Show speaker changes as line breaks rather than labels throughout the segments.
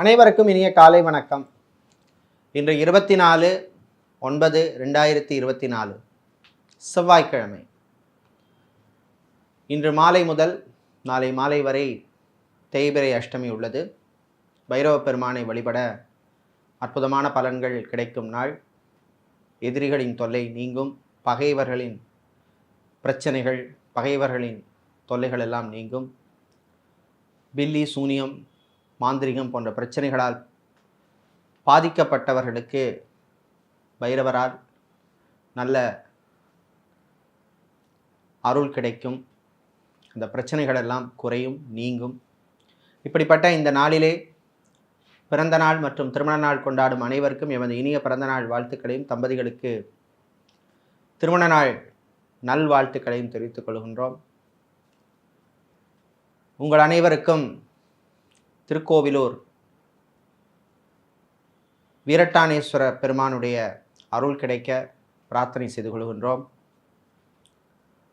அனைவருக்கும் இனிய காலை வணக்கம். இன்று இருபத்தி நாலு ஒன்பது ரெண்டாயிரத்தி இருபத்தி நாலு செவ்வாய்க்கிழமை. இன்று மாலை முதல் நாளை மாலை வரை தேய்பிரை அஷ்டமி உள்ளது. பைரவ பெருமானை வழிபட அற்புதமான பலன்கள் கிடைக்கும் நாள். எதிரிகளின் தொல்லை நீங்கும் பகைவர்களின் பிரச்சனைகள் பகைவர்களின் தொல்லைகள் எல்லாம் நீங்கும். பில்லி சூனியம் மாந்திரிகம் போன்ற பிரச்சனைகளால் பாதிக்கப்பட்டவர்களுக்கு பைரவரால் நல்ல அருள் கிடைக்கும். அந்த பிரச்சனைகள் எல்லாம் குறையும் நீங்கும். இப்படிப்பட்ட இந்த நாளிலே பிறந்த நாள் மற்றும் திருமண நாள் கொண்டாடும் அனைவருக்கும் எமது இனிய பிறந்த நாள் வாழ்த்துக்களையும் தம்பதிகளுக்கு திருமண நாள் நல்வாழ்த்துக்களையும் தெரிவித்துக் கொள்கின்றோம். உங்கள் அனைவருக்கும் திருக்கோவிலூர் வீரட்டானேஸ்வர பெருமானுடைய அருள் கிடைக்க பிரார்த்தனை செய்து கொள்கின்றோம்.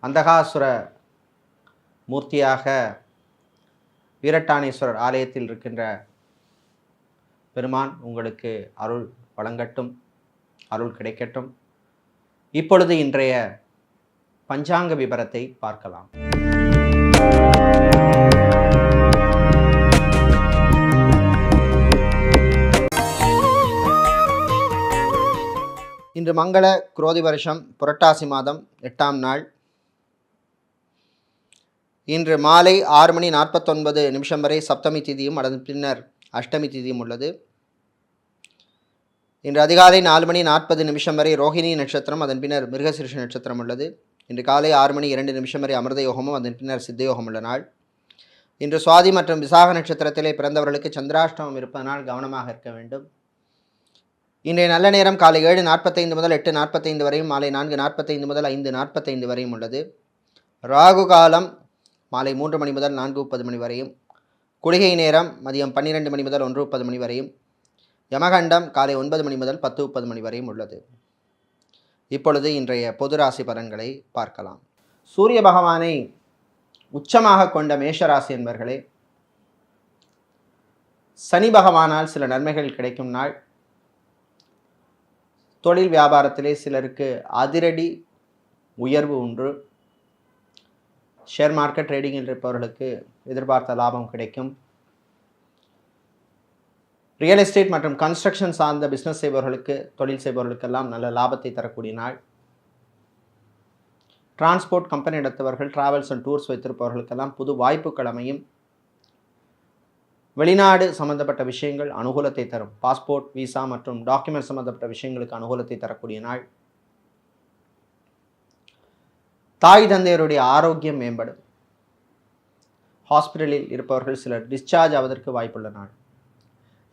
அந்தகாசுர மூர்த்தியாக வீரட்டானேஸ்வரர் ஆலயத்தில் இருக்கின்ற பெருமான் உங்களுக்கு அருள் வழங்கட்டும் அருள் கிடைக்கட்டும். இப்பொழுது இன்றைய பஞ்சாங்க விபரத்தை பார்க்கலாம். இன்று மங்கள குரோதி வருஷம் புரட்டாசி மாதம் எட்டாம் நாள். இன்று மாலை ஆறு மணி நாற்பத்தொன்பது நிமிஷம் வரை சப்தமி திதியும் அதன் பின்னர் அஷ்டமி திதியும் உள்ளது. இன்று அதிகாலை நாலு மணி நாற்பது நிமிஷம் வரை ரோஹிணி நட்சத்திரம் அதன் பின்னர் மிருகசிருஷ நட்சத்திரம் உள்ளது. இன்று காலை ஆறு மணி இரண்டு நிமிஷம் வரை அமிர்த யோகமும் அதன் பின்னர் சித்தயோகம் உள்ள நாள். இன்று சுவாதி மற்றும் விசாக நட்சத்திரத்திலே பிறந்தவர்களுக்கு சந்திராஷ்டமம் இருப்பதனால் கவனமாக இருக்க வேண்டும். இன்றைய நல்ல நேரம் காலை ஏழு நாற்பத்தைந்து முதல் எட்டு நாற்பத்தைந்து வரையும் மாலை நான்கு நாற்பத்தைந்து முதல் ஐந்து நாற்பத்தைந்து வரையும் உள்ளது. ராகு காலம் மாலை மூன்று மணி முதல் நான்கு முப்பது மணி வரையும். குளிகை நேரம் மதியம் பன்னிரெண்டு மணி முதல் ஒன்று முப்பது மணி வரையும். யமகண்டம் காலை ஒன்பது மணி முதல் பத்து முப்பது மணி வரையும் உள்ளது. இப்பொழுது இன்றைய பொது ராசி பலன்களை பார்க்கலாம். சூரிய பகவானை உச்சமாக கொண்ட மேஷராசி என்பர்களே சனி பகவானால் சில நன்மைகள் கிடைக்கும் நாள். தொழில் வியாபாரத்திலே சிலருக்கு அதிரடி உயர்வு உண்டு. ஷேர் மார்க்கெட் ட்ரேடிங்கில் இருப்பவர்களுக்கு எதிர்பார்த்த லாபம் கிடைக்கும். ரியல் எஸ்டேட் மற்றும் கன்ஸ்ட்ரக்ஷன் சார்ந்த பிஸ்னஸ் செய்பவர்களுக்கு தொழில் செய்பவர்களுக்கெல்லாம் நல்ல லாபத்தை தரக்கூடிய நாள். டிரான்ஸ்போர்ட் கம்பெனி எடுத்தவர்கள் டிராவல்ஸ் அண்ட் டூர்ஸ் வைத்திருப்பவர்களுக்கெல்லாம் புது வாய்ப்புகள் அமையும். வெளிநாடு சம்பந்தப்பட்ட விஷயங்கள் அனுகூலத்தை தரும். பாஸ்போர்ட் விசா மற்றும் டாக்குமெண்ட் சம்பந்தப்பட்ட விஷயங்களுக்கு அனுகூலத்தை தரக்கூடிய நாள். தாய் தந்தையருடைய ஆரோக்கியம் மேம்படும். ஹாஸ்பிட்டலில் இருப்பவர்கள் சிலர் டிஸ்சார்ஜ் ஆவதற்கு வாய்ப்புள்ள நாள்.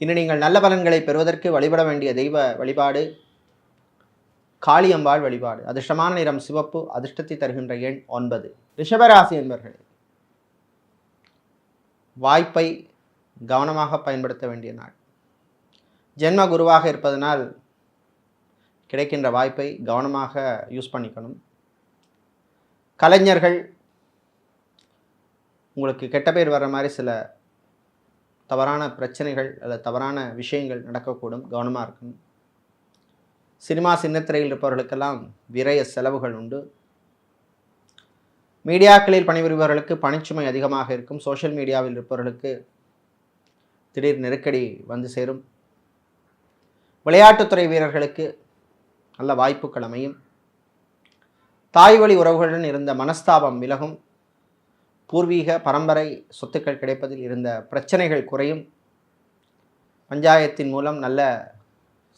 இன்று நீங்கள் நல்ல பலன்களை பெறுவதற்கு வழிபட வேண்டிய தெய்வ வழிபாடு காளியம்பாள் வழிபாடு. அதிர்ஷ்டமான நிறம் சிவப்பு அதிர்ஷ்டத்தை தருகின்ற எண் ஒன்பது. ரிஷபராசி என்பர்களே வாய்ப்பை கவனமாக பயன்படுத்த வேண்டிய நாள். ஜென்ம குருவாக இருப்பதனால் கிடைக்கின்ற வாய்ப்பை கவனமாக யூஸ் பண்ணிக்கணும். கலைஞர்கள் உங்களுக்கு கெட்ட பேர் வர்ற மாதிரி சில தவறான பிரச்சனைகள் அல்லது தவறான விஷயங்கள் நடக்கக்கூடும். கவனமாக இருக்கும் சினிமா சின்னத்திரையில் இருப்பவர்களுக்கெல்லாம் விரைய செலவுகள் உண்டு. மீடியாக்களில் பணிபுரிபவர்களுக்கு பணிச்சுமை அதிகமாக இருக்கும். சோஷியல் மீடியாவில் இருப்பவர்களுக்கு திடீர் நெருக்கடி வந்து சேரும். விளையாட்டுத்துறை வீரர்களுக்கு நல்ல வாய்ப்புகள் அமையும். தாய் வழி உறவுகளுடன் இருந்த மனஸ்தாபம் விலகும். பூர்வீக பரம்பரை சொத்துக்கள் கிடைப்பதில் இருந்த பிரச்சனைகள் குறையும். பஞ்சாயத்தின் மூலம் நல்ல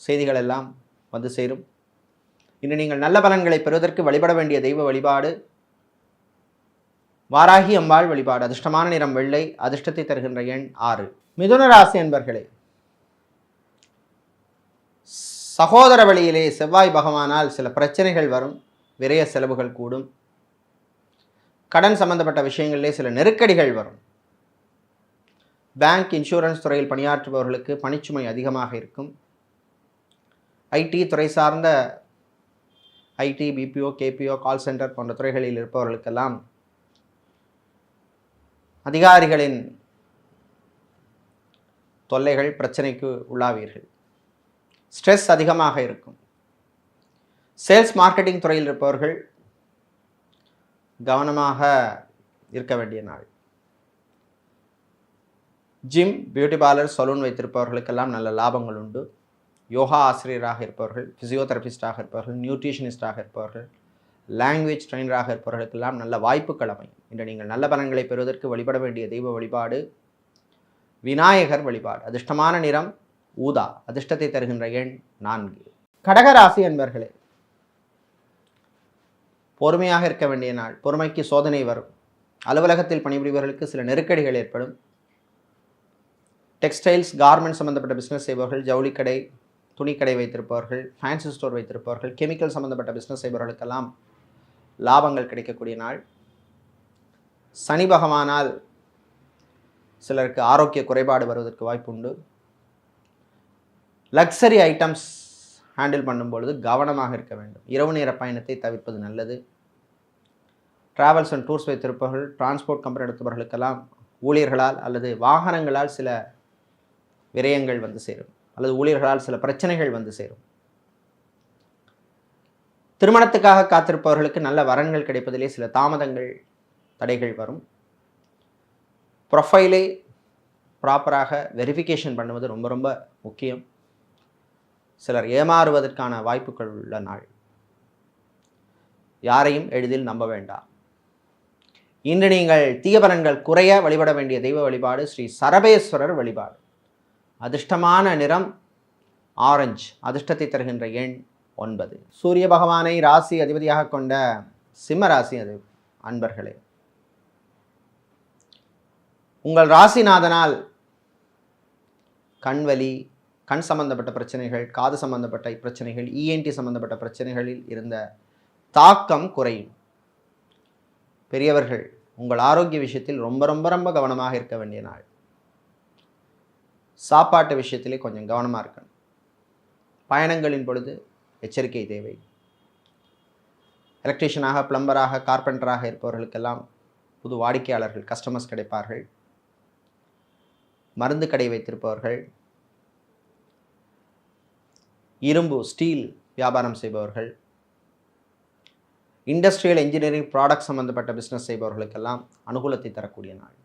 செய்திகள் எல்லாம் வந்து சேரும். இன்று நீங்கள் நல்ல பலன்களை பெறுவதற்கு வழிபட வேண்டிய தெய்வ வழிபாடு வாராகி அம்பாள் வழிபாடு. அதிர்ஷ்டமான நிறம் வெள்ளை அதிர்ஷ்டத்தை தருகின்ற எண் ஆறு. மிதுன ராசி என்பர்களே சகோதர வழியிலே செவ்வாய் பகவானால் சில பிரச்சனைகள் வரும் விரைய செலவுகள் கூடும். கடன் சம்பந்தப்பட்ட விஷயங்களிலே சில நெருக்கடிகள் வரும். பேங்க் இன்சூரன்ஸ் துறையில் பணியாற்றுபவர்களுக்கு பணிச்சுமை அதிகமாக இருக்கும். ஐடி துறை சார்ந்த IT BPO KPO call centre போன்ற துறைகளில் இருப்பவர்களுக்கெல்லாம் அதிகாரிகளின் தொல்லைகள் பிரச்சனைக்கு உள்ளாவீர்கள். ஸ்ட்ரெஸ் அதிகமாக இருக்கும். சேல்ஸ் மார்க்கெட்டிங் துறையில் இருப்பவர்கள் கவனமாக இருக்க வேண்டிய நாள். ஜிம் பியூட்டி பார்லர் சலூன் வைத்திருப்பவர்களுக்கெல்லாம் நல்ல லாபங்கள் உண்டு. யோகா ஆசிரியராக இருப்பவர்கள் ஃபிசியோதெரபிஸ்டாக இருப்பவர்கள் நியூட்ரிஷனிஸ்டாக இருப்பவர்கள் லாங்குவேஜ் ட்ரெயினராக இருப்பவர்களுக்கெல்லாம் நல்ல வாய்ப்புகள் அமையும். இன்று நீங்கள் நல்ல பலன்களை பெறுவதற்கு வழிபட வேண்டிய தெய்வ வழிபாடு விநாயகர் வழிபாடு அதிர்ஷ்டமான நிறம் ஊதா அதிர்ஷ்டத்தை தருகின்ற எண் நான்கு. கடகராசி என்பர்களே பொறுமையாக இருக்க வேண்டிய நாள் பொறுமைக்கு சோதனை வரும். அலுவலகத்தில் பணிபுரிபவர்களுக்கு சில நெருக்கடிகள் ஏற்படும். டெக்ஸ்டைல்ஸ் கார்மெண்ட் சம்மந்தப்பட்ட பிஸ்னஸ் செய்பவர்கள் ஜவுளிக்கடை துணிக்கடை வைத்திருப்பவர்கள் ஃபேன்சி ஸ்டோர் வைத்திருப்பவர்கள் கெமிக்கல் சம்மந்தப்பட்ட பிஸ்னஸ் செய்பவர்களுக்கெல்லாம் லாபங்கள் கிடைக்கக்கூடிய நாள். சனி பகவானால் சிலருக்கு ஆரோக்கிய குறைபாடு வருவதற்கு வாய்ப்பு உண்டு லக்ஸரி ஐட்டம்ஸ் ஹேண்டில் பண்ணும்பொழுது கவனமாக இருக்க வேண்டும். இரவு நேர பயணத்தை தவிர்ப்பது நல்லது. டிராவல்ஸ் அண்ட் டூர்ஸ் வைத்திருப்பவர்கள் டிரான்ஸ்போர்ட் கம்பெனி நடத்துபவர்களுக்கெல்லாம் ஊழியர்களால் அல்லது வாகனங்களால் சில விரயங்கள் வந்து சேரும். அல்லது ஊழியர்களால் சில பிரச்சனைகள் வந்து சேரும். திருமணத்துக்காக காத்திருப்பவர்களுக்கு நல்ல வரன்கள் கிடைப்பதிலே சில தாமதங்கள் தடைகள் வரும். ப்ரொஃபைலை ப்ராப்பராக வெரிஃபிகேஷன் பண்ணுவது ரொம்ப ரொம்ப முக்கியம். சிலர் ஏமாறுவதற்கான வாய்ப்புகள் உள்ள நாள். யாரையும் எளிதில் நம்ப வேண்டாம். இன்று நீங்கள் தீயபலன்கள் குறைய வழிபட வேண்டிய தெய்வ வழிபாடு ஸ்ரீ சரபேஸ்வரர் வழிபாடு. அதிர்ஷ்டமான நிறம் ஆரஞ்சு அதிர்ஷ்டத்தை தருகின்ற எண் ஒன்பது. சூரிய பகவானை ராசி அதிபதியாக கொண்ட சிம்ம ராசி அது அன்பர்களே. உங்கள் ராசிநாதனால் கண்வலி கண் சம்பந்தப்பட்ட பிரச்சனைகள் காது சம்பந்தப்பட்ட பிரச்சனைகள் இஎன்டி சம்பந்தப்பட்ட பிரச்சனைகளில் இருந்த தாக்கம் குறையும். பெரியவர்கள் உங்கள் ஆரோக்கிய விஷயத்தில் ரொம்ப ரொம்ப ரொம்ப கவனமாக இருக்க வேண்டிய நாள். சாப்பாட்டு விஷயத்திலே கொஞ்சம் கவனமாக இருக்கணும். பயணங்களின் பொழுது எச்சரிக்கை தேவை. எலக்ட்ரீஷியனாக பிளம்பராக கார்பெண்டராக இருப்பவர்களுக்கெல்லாம் புது வாடிக்கையாளர்கள் கஸ்டமர்ஸ் கிடைப்பார்கள். மருந்து கடை வைத்திருப்பவர்கள். இரும்பு ஸ்டீல் வியாபாரம் செய்பவர்கள். இண்டஸ்ட்ரியல் இன்ஜினியரிங் ப்ராடக்ட் சம்பந்தப்பட்ட பிஸ்னஸ் செய்பவர்களுக்கெல்லாம் அனுகூலத்தை தரக்கூடிய நாள்.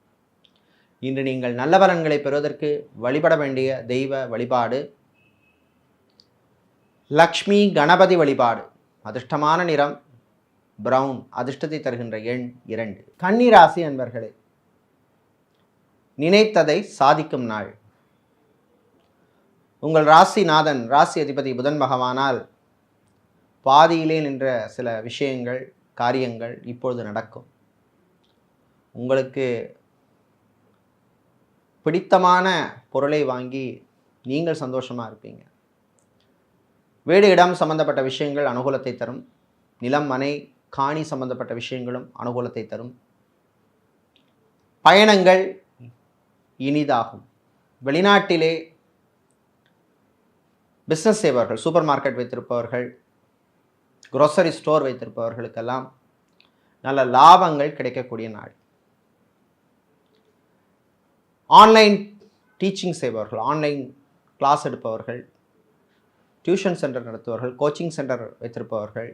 இன்று நீங்கள் நல்ல பலன்களை பெறுவதற்கு வழிபட வேண்டிய தெய்வ வழிபாடு லக்ஷ்மி கணபதி வழிபாடு. அதிர்ஷ்டமான நிறம் பிரவுன் அதிர்ஷ்டத்தை தருகின்ற எண் இரண்டு. கன்னிராசி அன்பர்களே நினைத்ததை சாதிக்கும் நாள். உங்கள் ராசிநாதன் ராசி அதிபதி புதன் பகவானால் பாதியிலே நின்ற சில விஷயங்கள் காரியங்கள் இப்பொழுது நடக்கும். உங்களுக்கு பிடித்தமான பொருளை வாங்கி நீங்கள் சந்தோஷமாக இருப்பீங்க. வீடு இடம் சம்பந்தப்பட்ட விஷயங்கள் அனுகூலத்தை தரும். நிலம் மனை காணி சம்பந்தப்பட்ட விஷயங்களும் அனுகூலத்தை தரும். பயணங்கள் இனிதாகும். வெளிநாட்டிலே பிஸ்னஸ் செய்பவர்கள் சூப்பர் மார்க்கெட் வைத்திருப்பவர்கள் குரோசரி ஸ்டோர் வைத்திருப்பவர்களுக்கெல்லாம் நல்ல லாபங்கள் கிடைக்கக்கூடிய நாள். ஆன்லைன் டீச்சிங் செய்பவர்கள் ஆன்லைன் கிளாஸ் எடுப்பவர்கள் டியூஷன் சென்டர் நடத்துபவர்கள் கோச்சிங் சென்டர் வைத்திருப்பவர்கள்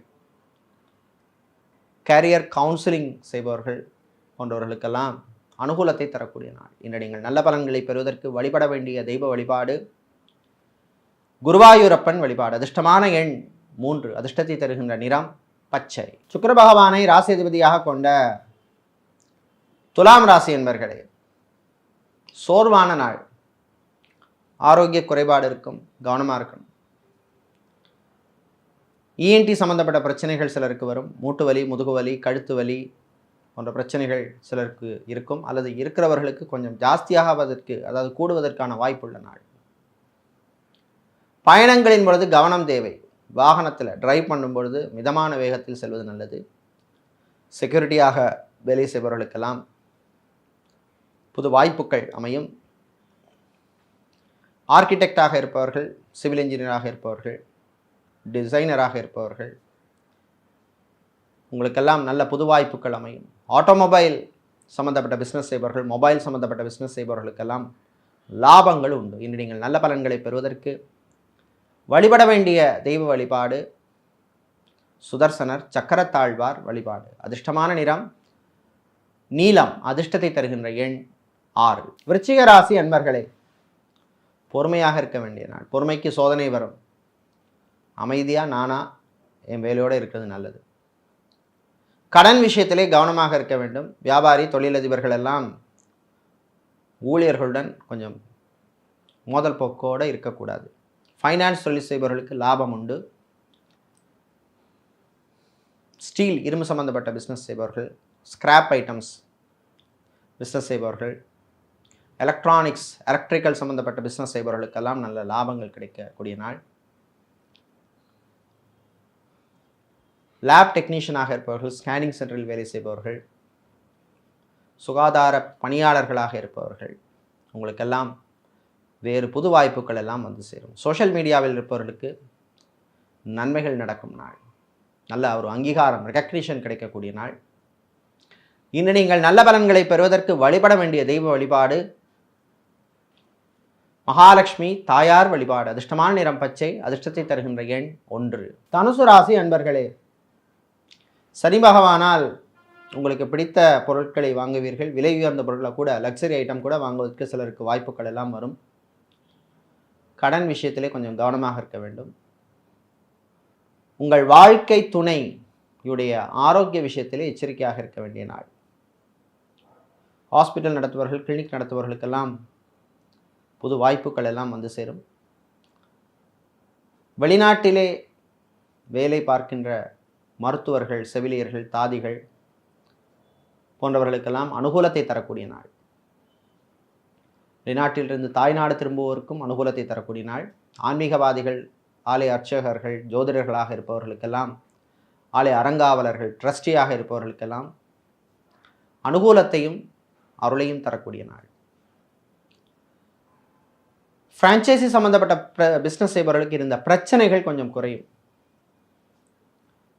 கேரியர் கவுன்சிலிங் செய்பவர்கள் போன்றவர்களுக்கெல்லாம் அனுகூலத்தை தரக்கூடிய நாள். இன்று நீங்கள் நல்ல பலன்களை பெறுவதற்கு வழிபட வேண்டிய தெய்வ வழிபாடு குருவாயூரப்பன் வழிபாடு அதிர்ஷ்டமான எண் மூன்று அதிர்ஷ்டத்தை தருகின்ற நிறம் பச்சை. சுக்கர பகவானை ராசி அதிபதியாக கொண்ட துலாம் ராசி என்பர்களே சோர்வான நாள். ஆரோக்கிய குறைபாடு இருக்கும் கவனமாக இருக்கணும். இஎன்டி சம்மந்தப்பட்ட பிரச்சனைகள் சிலருக்கு வரும். மூட்டு வலி முதுகு வலி கழுத்து வலி போன்ற பிரச்சனைகள் சிலருக்கு இருக்கும். அல்லது இருக்கிறவர்களுக்கு கொஞ்சம் ஜாஸ்தியாகவதற்கு அதாவது கூடுவதற்கான வாய்ப்புள்ள நாள். பயணங்களின் பொழுது கவனம் தேவை. வாகனத்தில் டிரைவ் பண்ணும் பொழுது மிதமான வேகத்தில் செல்வது நல்லது. செக்யூரிட்டியாக வேலை செய்பவர்களுக்கெல்லாம் புது வாய்ப்புகள் அமையும். ஆர்கிடெக்டாக இருப்பவர்கள் சிவில் இன்ஜினியராக இருப்பவர்கள் டிசைனராக இருப்பவர்கள். உங்களுக்கெல்லாம் நல்ல புது வாய்ப்புகள் அமையும். ஆட்டோமொபைல் சம்மந்தப்பட்ட பிஸ்னஸ் செய்பவர்கள் மொபைல் சம்மந்தப்பட்ட பிஸ்னஸ் செய்பவர்களுக்கெல்லாம் லாபங்கள் உண்டு. இன்று நீங்கள் நல்ல பலன்களை பெறுவதற்கு வழிபட வேண்டிய தெய்வ வழிபாடு சுதர்சனர் சக்கரத்தாழ்வார் வழிபாடு. அதிர்ஷ்டமான நிறம் நீலம் அதிர்ஷ்டத்தை தருகின்ற எண் ஆறு. விருச்சிக ராசி அன்பர்களே பொறுமையாக இருக்க வேண்டிய நாள். பொறுமைக்கு சோதனை வரும். அமைதியாக நானா என் வேலையோடு இருக்கிறது நல்லது. கடன் விஷயத்திலே கவனமாக இருக்க வேண்டும். வியாபாரி தொழிலதிபர்கள் எல்லாம் ஊழியர்களுடன் கொஞ்சம் மோதல் போக்கோடு இருக்கக்கூடாது. ஃபைனான்ஸ் தொழில் செய்பவர்களுக்கு லாபம் உண்டு. ஸ்டீல் இரும்பு சம்பந்தப்பட்ட பிஸ்னஸ் செய்பவர்கள் ஸ்கிராப் ஐட்டம்ஸ் பிஸ்னஸ் செய்பவர்கள் எலக்ட்ரானிக்ஸ் எலக்ட்ரிக்கல் சம்பந்தப்பட்ட பிஸ்னஸ் செய்பவர்களுக்கெல்லாம் நல்ல லாபங்கள் கிடைக்கக்கூடிய நாள். லேப் டெக்னீஷியனாக இருப்பவர்கள் ஸ்கேனிங் சென்டரில் வேலை செய்பவர்கள் சுகாதார பணியாளர்களாக இருப்பவர்கள் உங்களுக்கெல்லாம் வேறு புது வாய்ப்புகள் எல்லாம் வந்து சேரும். சோஷியல் மீடியாவில் இருப்பவர்களுக்கு நன்மைகள் நடக்கும் நாள். நல்ல ஒரு அங்கீகாரம் ரெக்கக்னிஷன் கிடைக்கக்கூடிய நாள். இன்று நீங்கள் நல்ல பலன்களை பெறுவதற்கு வழிபட வேண்டிய தெய்வ வழிபாடு மகாலட்சுமி தாயார் வழிபாடு அதிர்ஷ்டமான நிறம் பச்சை அதிர்ஷ்டத்தை தருகின்ற எண் ஒன்று. தனுசு ராசி அன்பர்களே சனி பகவானால் உங்களுக்கு பிடித்த பொருட்களை வாங்குவீர்கள். விலை உயர்ந்த பொருட்களை கூட லக்ஸரி ஐட்டம் கூட வாங்குவதற்கு சிலருக்கு வாய்ப்புகள் எல்லாம் வரும். கடன் விஷயத்திலே கொஞ்சம் கவனமாக இருக்க வேண்டும். உங்கள் வாழ்க்கை துணையுடைய ஆரோக்கிய விஷயத்திலே எச்சரிக்கையாக இருக்க வேண்டிய நாள். ஹாஸ்பிட்டல் நடத்துபவர்கள் கிளினிக் நடத்துபவர்களுக்கெல்லாம் புது வாய்ப்புகள் எல்லாம் வந்து சேரும். வெளிநாட்டிலே வேலை பார்க்கின்ற மருத்துவர்கள் செவிலியர்கள் தாதிகள் போன்றவர்களுக்கெல்லாம் அனுகூலத்தை தரக்கூடிய நாள். வெளிநாட்டிலிருந்து தாய்நாடு திரும்புவோருக்கும் அனுகூலத்தை தரக்கூடிய நாள். ஆன்மீகவாதிகள் ஆலய அர்ச்சகர்கள் ஜோதிடர்களாக இருப்பவர்களுக்கெல்லாம் ஆலய அறங்காவலர்கள் ட்ரஸ்டியாக இருப்பவர்களுக்கெல்லாம் அனுகூலத்தையும் அருளையும் தரக்கூடிய நாள். ஃப்ரான்ச்சைசி சம்மந்தப்பட்ட பிஸ்னஸ் செய்பவர்களுக்கு இருந்த பிரச்சனைகள் கொஞ்சம் குறையும்.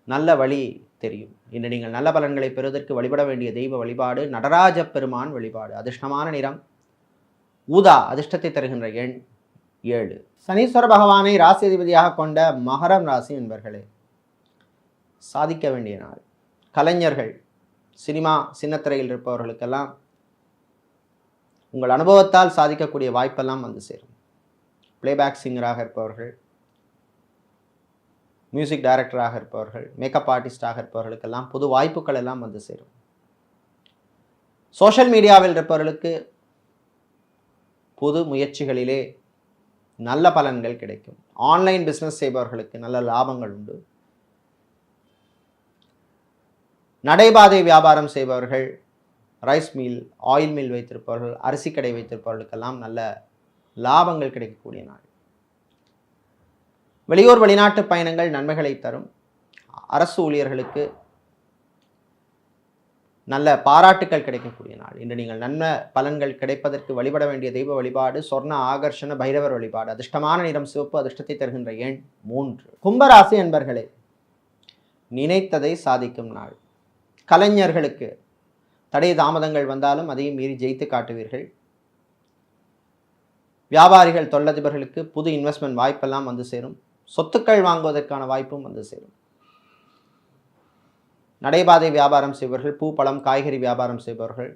நல்ல வழி தெரியும். இன்று நீங்கள் நல்ல பலன்களை பெறுவதற்கு வழிபட வேண்டிய தெய்வ வழிபாடு நடராஜ பெருமான் வழிபாடு. அதிர்ஷ்டமான நிறம் ஊதா அதிர்ஷ்டத்தை தருகின்ற எண் ஏழு. சனீஸ்வர பகவானை ராசி அதிபதியாக கொண்ட மகரம் ராசி என்பர்களே சாதிக்க வேண்டிய நாள். கலைஞர்கள் சினிமா சின்னத்திரையில் இருப்பவர்களுக்கெல்லாம் உங்கள் அனுபவத்தால் சாதிக்கக்கூடிய வாய்ப்பெல்லாம் வந்து சேரும். பிளேபேக் சிங்கராக இருப்பவர்கள் மியூசிக் டைரக்டராக இருப்பவர்கள் மேக்கப் ஆர்டிஸ்டாக இருப்பவர்களுக்கெல்லாம் புது வாய்ப்புகள் எல்லாம் வந்து சேரும். சோஷியல் மீடியாவில் இருப்பவர்களுக்கு புது முயற்சிகளிலே நல்ல பலன்கள் கிடைக்கும். ஆன்லைன் பிஸ்னஸ் செய்பவர்களுக்கு நல்ல லாபங்கள் உண்டு. நடைபாதை வியாபாரம் செய்பவர்கள் ரைஸ் மில் ஆயில் மில் வைத்திருப்பவர்கள் அரிசி கடை வைத்திருப்பவர்களுக்கெல்லாம் நல்ல லாபங்கள் கிடைக்கக்கூடிய நாள். வெளியூர் வெளிநாட்டு பயணங்கள் நன்மைகளை தரும். அரசு ஊழியர்களுக்கு நல்ல பாராட்டுக்கள் கிடைக்கக்கூடிய நாள். இன்று நீங்கள் நன்மை பலன்கள் கிடைப்பதற்கு வழிபட வேண்டிய தெய்வ வழிபாடு சொர்ண ஆகர்ஷண பைரவர் வழிபாடு அதிர்ஷ்டமான நிறம் சிவப்பு அதிர்ஷ்டத்தை தருகின்ற எண் மூன்று. கும்பராசி என்பர்களே நினைத்ததை சாதிக்கும் நாள். கலைஞர்களுக்கு தடை தாமதங்கள் வந்தாலும் அதையும் மீறி ஜெயித்து காட்டுவீர்கள். வியாபாரிகள் தொழிலதிபர்களுக்கு புது இன்வெஸ்ட்மெண்ட் வாய்ப்பெல்லாம் வந்து சேரும். சொத்துக்கள் வாங்குவதற்கான வாய்ப்பும் வந்து சேரும். நடைபாதை வியாபாரம் செய்பவர்கள் பூ பழம் காய்கறி வியாபாரம் செய்பவர்கள்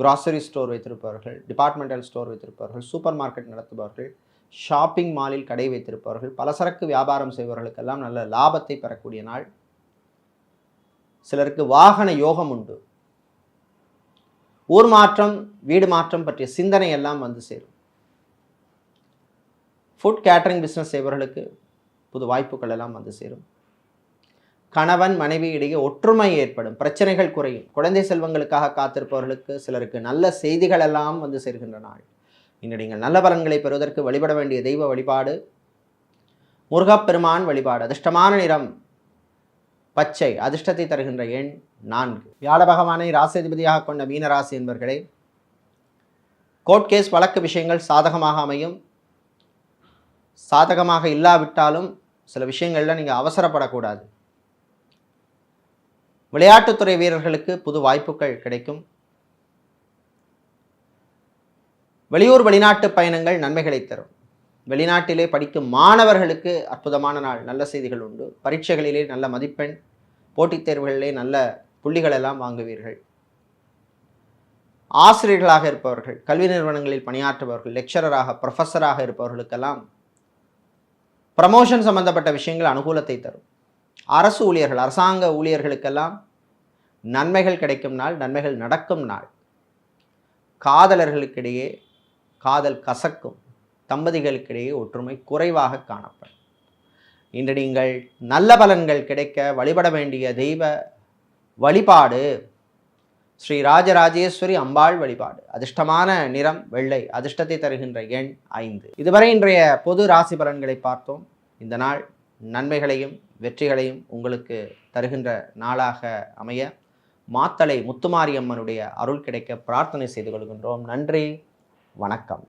கிராசரி ஸ்டோர் வைத்திருப்பவர்கள் டிபார்ட்மெண்டல் ஸ்டோர் வைத்திருப்பவர்கள் சூப்பர் மார்க்கெட் நடத்துபவர்கள் ஷாப்பிங் மாலில் கடை வைத்திருப்பவர்கள் பலசரக்கு வியாபாரம் செய்பவர்களுக்கெல்லாம் நல்ல லாபத்தை பெறக்கூடிய நாள். சிலருக்கு வாகன யோகம் உண்டு. ஊர் மாற்றம் வீடு மாற்றம் பற்றிய சிந்தனை எல்லாம் வந்து சேரும். ஃபுட் கேட்டரிங் பிஸ்னஸ் செய்பவர்களுக்கு புது வாய்ப்புகள் எல்லாம் வந்து சேரும். கணவன் மனைவி இடையே ஒற்றுமை ஏற்படும். பிரச்சனைகள் குறையும். குழந்தை செல்வங்களுக்காக காத்திருப்பவர்களுக்கு சிலருக்கு நல்ல செய்திகள் எல்லாம் வந்து சேர்கின்ற நாள். இன்று நீங்கள் நல்ல பலன்களை பெறுவதற்கு வழிபட வேண்டிய தெய்வ வழிபாடு முருகப்பெருமான் வழிபாடு அதிர்ஷ்டமான நிறம் பச்சை அதிர்ஷ்டத்தை தருகின்ற எண் நான்கு. வியாழ பகவானை ராசிதிபதியாக கொண்ட மீனராசி என்பர்களே கோர்ட் கேஸ் வழக்கு விஷயங்கள் சாதகமாக அமையும். சாதகமாக இல்லாவிட்டாலும் சில விஷயங்களில் நீங்கள் அவசரப்படக்கூடாது. விளையாட்டுத்துறை வீரர்களுக்கு புது வாய்ப்புகள் கிடைக்கும். வெளியூர் வெளிநாட்டு பயணங்கள் நன்மைகளை தரும். வெளிநாட்டிலே படிக்கும் மாணவர்களுக்கு அற்புதமான நாள். நல்ல செய்திகள் உண்டு. பரீட்சைகளிலே நல்ல மதிப்பெண் போட்டித் தேர்வுகளிலே நல்ல புள்ளிகள் எல்லாம் வாங்குவீர்கள். ஆசிரியர்களாக இருப்பவர்கள் கல்வி நிறுவனங்களில் பணியாற்றுபவர்கள் லெக்சரராக ப்ரொஃபஸராக இருப்பவர்களுக்கெல்லாம் ப்ரமோஷன் சம்பந்தப்பட்ட விஷயங்கள் அனுகூலத்தை தரும். அரசு ஊழியர்கள் அரசாங்க ஊழியர்களுக்கெல்லாம் நன்மைகள் கிடைக்கும் நாள் நன்மைகள் நடக்கும் நாள். காதலர்களுக்கிடையே காதல் கசக்கும் தம்பதிகளுக்கிடையே ஒற்றுமை குறைவாக காணப்படும். இன்று நீங்கள் நல்ல பலன்கள் கிடைக்க வழிபட வேண்டிய தெய்வ வழிபாடு ஸ்ரீ ராஜராஜேஸ்வரி அம்பாள் வழிபாடு. அதிர்ஷ்டமான நிறம் வெள்ளை அதிர்ஷ்டத்தை தருகின்ற எண் ஐந்து. இதுவரை இன்றைய பொது ராசி பலன்களை பார்த்தோம். இந்த நாள் நன்மைகளையும் வெற்றிகளையும் உங்களுக்கு தருகின்ற நாளாக அமைய மாத்தளை முத்துமாரியம்மனுடைய அருள் கிடைக்க பிரார்த்தனை செய்து கொள்கின்றோம். நன்றி வணக்கம்.